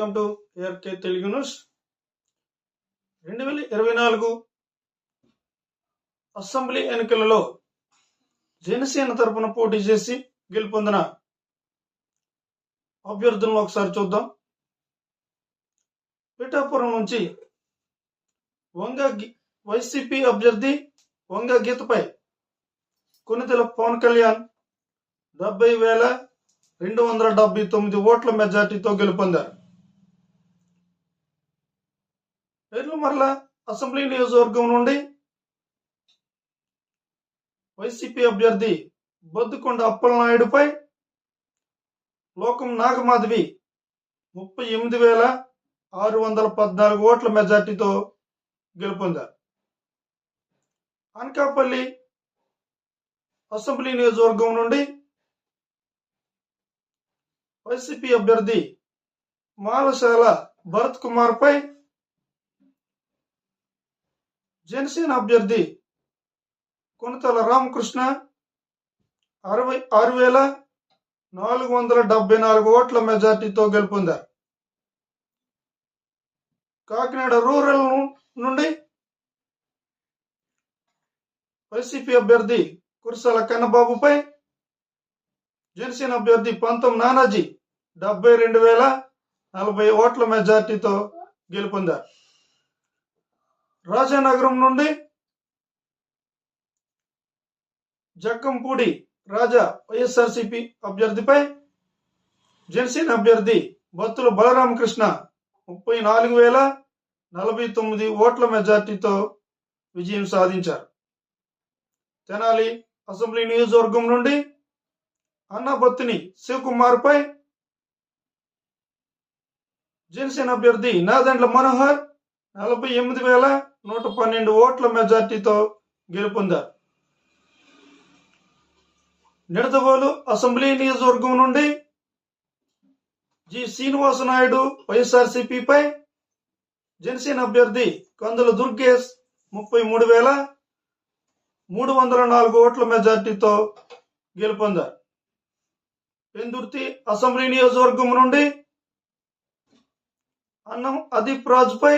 Welcome to ARK Telugu news రెండు వేల ఇరవై నాలుగు అసెంబ్లీ ఎన్నికలలో జనసేన తరపున పోటీ చేసి గెలుపొందిన అభ్యర్థులను ఒకసారి చూద్దాం. పిఠాపురం నుంచి వంగ వైసీపీ అభ్యర్థి వంగ గీతపై కొనితెల పవన్ కళ్యాణ్ డెబ్బై వేల రెండు వందల డెబ్బై తొమ్మిది ఓట్ల మెజార్టీతో గెలుపొందారు. మరల? అసెంబ్లీ నియోజకవర్గం నుండి వైసీపీ అభ్యర్థి బొద్దుకొండ అప్పలనాయుడుపై లోకం నాగమాధవి ముప్పై ఎనిమిది వేల ఆరు వందల పద్నాలుగు ఓట్ల మెజార్టీతో గెలుపొందారు. అనకాపల్లి అసెంబ్లీ నియోజకవర్గం నుండి వైసీపీ అభ్యర్థి మాలశాల భరత్ కుమార్ పై జనసేన అభ్యర్థి కొనతల రామకృష్ణ అరవై ఆరు వేల నాలుగు వందల డెబ్బై నాలుగు ఓట్ల మెజార్టీతో గెలుపొందారు. కాకినాడ రూరల్ నుండి వైసీపీ అభ్యర్థి కురసాల కన్నబాబుపై జనసేన అభ్యర్థి పంతం నానాజీ డెబ్బై రెండు వేల నలభై ఓట్ల మెజార్టీతో గెలుపొందారు. రాజానగరం నుండి జక్కంపూడి రాజా వైఎస్ఆర్సిపి అభ్యర్థిపై జనసేన అభ్యర్థి బత్తుల బలరామకృష్ణ ముప్పై నాలుగు వేల నలభై తొమ్మిది ఓట్ల మెజార్టీతో విజయం సాధించారు. తెనాలి అసెంబ్లీ నియోజకవర్గం నుండి అన్నబత్తిని శివకుమార్పై జనసేన అభ్యర్థి నాదండ్ల మనోహర్ నలభై ఎనిమిది వేల నూట పన్నెండు ఓట్ల మెజార్టీతో గెలుపొందారు. నిడదవోలు అసెంబ్లీ నియోజకవర్గం నుండి జి శ్రీనివాస నాయుడు వైఎస్ఆర్సీపీపై జనసేన అభ్యర్థి కందుల దుర్గేష్ ముప్పై మూడు వేల మూడు వందల నాలుగు ఓట్ల మెజార్టీతో గెలుపొందారు. పెందుర్తి అసెంబ్లీ నియోజకవర్గం నుండి అన్నం అదీప్ రాజుపై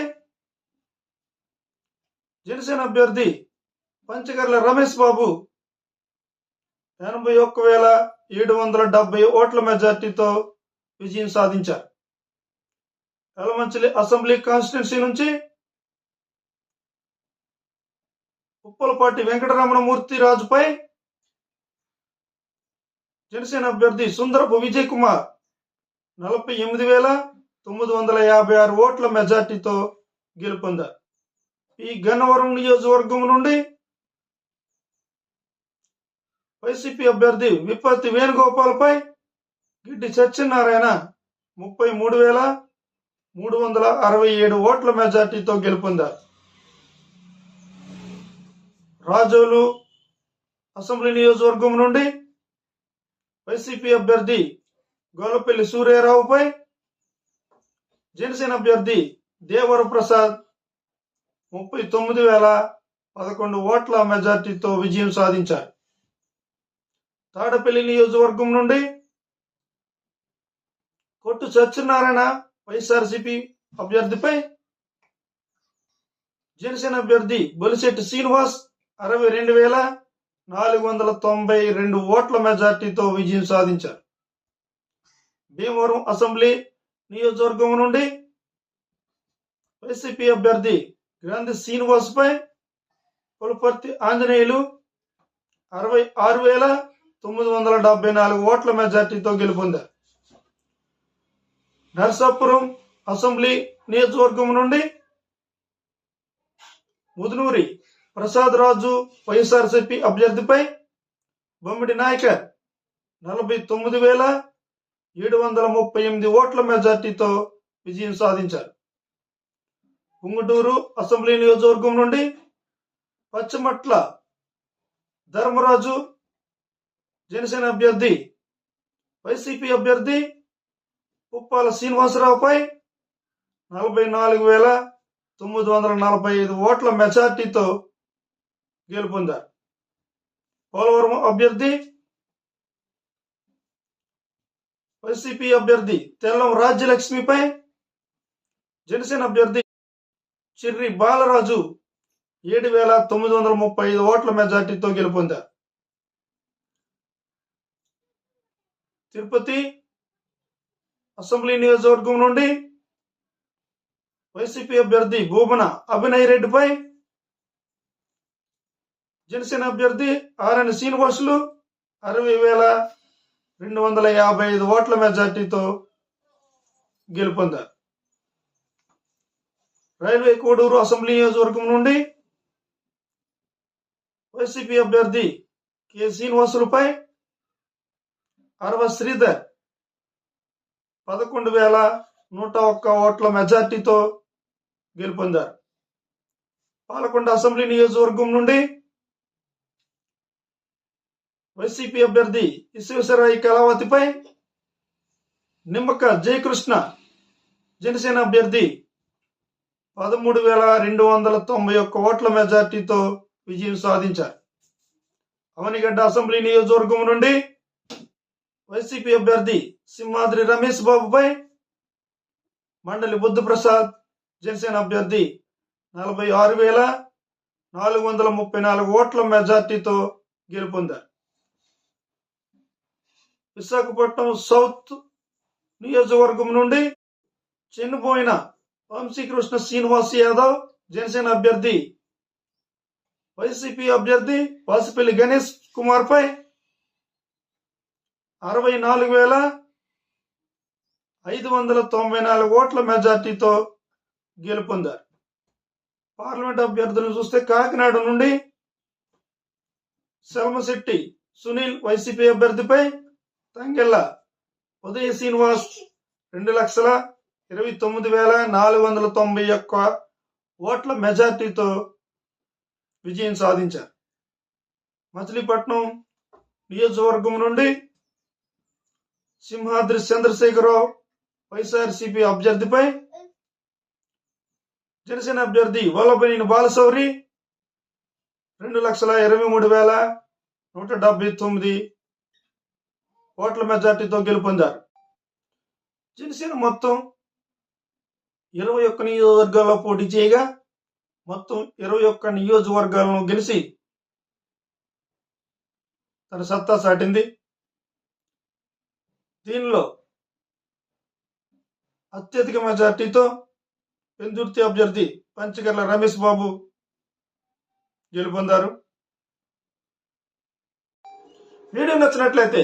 జనసేన అభ్యర్థి పంచగర్ల రమేష్ బాబు ఎనభై ఒక్క వేల ఏడు వందల డెబ్బై ఓట్ల మెజార్టీతో విజయం సాధించారు. ఎలమంచిలి అసెంబ్లీ కాన్స్టిట్యున్సీ నుంచి ఉప్పలపాటి వెంకటరమణమూర్తి రాజుపై జనసేన అభ్యర్థి సుందరపు విజయ్ కుమార్ నలభై ఎనిమిది వేల తొమ్మిది వందల యాభై ఆరు ఓట్ల మెజార్టీతో గెలుపొందారు. ఈ గన్నవరం నియోజకవర్గం నుండి వైసీపీ అభ్యర్థి విపత్తి వేణుగోపాల్పై గిడ్డి సత్యనారాయణ ముప్పై మూడు వేల మూడు వందల అరవై ఏడు ఓట్ల మెజార్టీతో గెలుపొందారు. రాజోలు అసెంబ్లీ నియోజకవర్గం నుండి వైసీపీ అభ్యర్థి గోలపల్లి సూర్యారావుపై జనసేన అభ్యర్థి దేవర ప్రసాద్ ముప్పై తొమ్మిది వేల పదకొండు ఓట్ల మెజార్టీతో విజయం సాధించారు. తాడపల్లి నియోజకవర్గం నుండి కొట్టు సత్యనారాయణ వైఎస్ఆర్సిపి అభ్యర్థిపై జనసేన అభ్యర్థి బొలిశెట్టి శ్రీనివాస్ అరవై రెండు వేల నాలుగు వందల తొంభై రెండు ఓట్ల మెజార్టీతో విజయం సాధించారు. భీమవరం అసెంబ్లీ నియోజకవర్గం నుండి వైసీపీ అభ్యర్థి గ్రంథి శ్రీనివాసుపై పులపర్తి ఆంజనేయులు అరవై ఆరు వేల తొమ్మిది వందల డెబ్బై నాలుగు ఓట్ల మెజార్టీతో గెలుపొందారు. నర్సాపురం అసెంబ్లీ నియోజకవర్గం నుండి ముదునూరి ప్రసాద్ రాజు వైఎస్ఆర్సీపీ అభ్యర్థిపై బొమ్మిడి నాయకర్ నలభై తొమ్మిది వేల ఏడు వందల ముప్పై ఎనిమిది ఓట్ల మెజార్టీతో విజయం సాధించారు. పుంగుటూరు అసెంబ్లీ నియోజకవర్గం నుండి పచ్చమట్ల ధర్మరాజు జనసేన అభ్యర్థి వైసీపీ అభ్యర్థి ఉప్పాల శ్రీనివాసరావుపై నలభై నాలుగు వేల తొమ్మిది వందల నలభై ఐదు ఓట్ల మెజార్టీతో గెలుపొందారు. పోలవరం అభ్యర్థి వైసీపీ అభ్యర్థి తెల్లం రాజ్యలక్ష్మిపై జనసేన అభ్యర్థి చిర్రి బాలరాజు ఏడు వేల తొమ్మిది వందల ముప్పై ఐదు ఓట్ల మెజార్టీతో గెలుపొందారు. తిరుపతి అసెంబ్లీ నియోజకవర్గం నుండి వైసీపీ అభ్యర్థి భూమన అభినయ్ రెడ్డిపై జనసేన అభ్యర్థి ఆర్ఎన్ శ్రీనివాసులు అరవై వేల రెండు వందల యాభై ఐదు ఓట్ల మెజార్టీతో గెలుపొందారు. రైల్వే కోడూరు అసెంబ్లీ నియోజకవర్గం నుండి వైసీపీ అభ్యర్థి కె. శ్రీనివాసులపై అరవ శ్రీధర్ పదకొండు వేల నూట ఒక్క ఓట్ల మెజార్టీతో గెలుపొందారు. పాలకొండ అసెంబ్లీ నియోజకవర్గం నుండి వైసీపీ అభ్యర్థి విశ్వేశ్వరరావు కళావతిపై నిమ్మక జయకృష్ణ జనసేన అభ్యర్థి పదమూడు వేల రెండు వందల తొంభై ఒక్క ఓట్ల మెజార్టీతో విజయం సాధించారు. అవనిగడ్డ అసెంబ్లీ నియోజకవర్గం నుండి వైసీపీ అభ్యర్థి సింహాద్రి రమేష్ బాబుపై మండలి బుద్ధప్రసాద్ జనసేన అభ్యర్థి నలభై ఆరు వేల నాలుగు వందల ముప్పై నాలుగు ఓట్ల మెజార్టీతో గెలుపొందారు. విశాఖపట్నం సౌత్ నియోజకవర్గం నుండి చిన్నపోయిన వంశీకృష్ణ శ్రీనివాస్ యాదవ్ జనసేన అభ్యర్థి. వైసీపీ అభ్యర్థి వాసిపల్లి గణేష్ కుమార్ పై అరవై నాలుగు వేల ఐదు వందల తొంభై నాలుగు ఓట్ల మెజార్టీతో గెలుపొందారు. పార్లమెంట్ అభ్యర్థులను చూస్తే కాకినాడ నుండి సెల్మశెట్టి సునీల్ వైసీపీ అభ్యర్థిపై తంగెల్ల ఉదయ శ్రీనివాస్ రెండు లక్షల ఇరవై తొమ్మిది వేల నాలుగు వందల తొంభై ఒక్క ఓట్ల మెజార్టీతో విజయం సాధించారు. మచిలీపట్నం నియోజకవర్గం నుండి సింహాద్రి చంద్రశేఖరరావు వైఎస్ఆర్సీపీ అభ్యర్థిపై జనసేన అభ్యర్థి వల్లభనేని బాలశౌరి రెండు లక్షల ఇరవై మూడు వేల నూట డెబ్బై తొమ్మిది ఓట్ల మెజార్టీతో గెలుపొందారు. జనసేన మొత్తం ఇరవై ఒక్క నియోజకవర్గాల్లో పోటీ చేయగా మొత్తం ఇరవై ఒక్క నియోజకవర్గాలను గెలిచి తన సత్తా సాటింది దీనిలో అత్యధిక మెజార్టీతో పెందుర్తి అభ్యర్థి పంచగర్ల రమేష్ బాబు గెలుపొందారు. వీడియో నచ్చినట్లయితే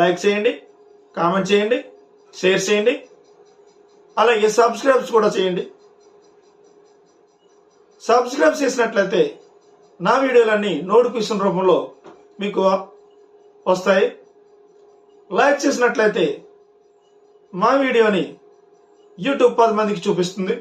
లైక్ చేయండి కామెంట్ చేయండి షేర్ చేయండి. అలాగే సబ్స్క్రైబ్స్ కూడా చేయండి. సబ్స్క్రైబ్ చేసినట్లయితే నా వీడియోలన్నీ నోటిఫికేషన్ రూపంలో మీకు వస్తాయి. లైక్ చేసినట్లయితే మా వీడియోని యూట్యూబ్ పది మందికి చూపిస్తుంది.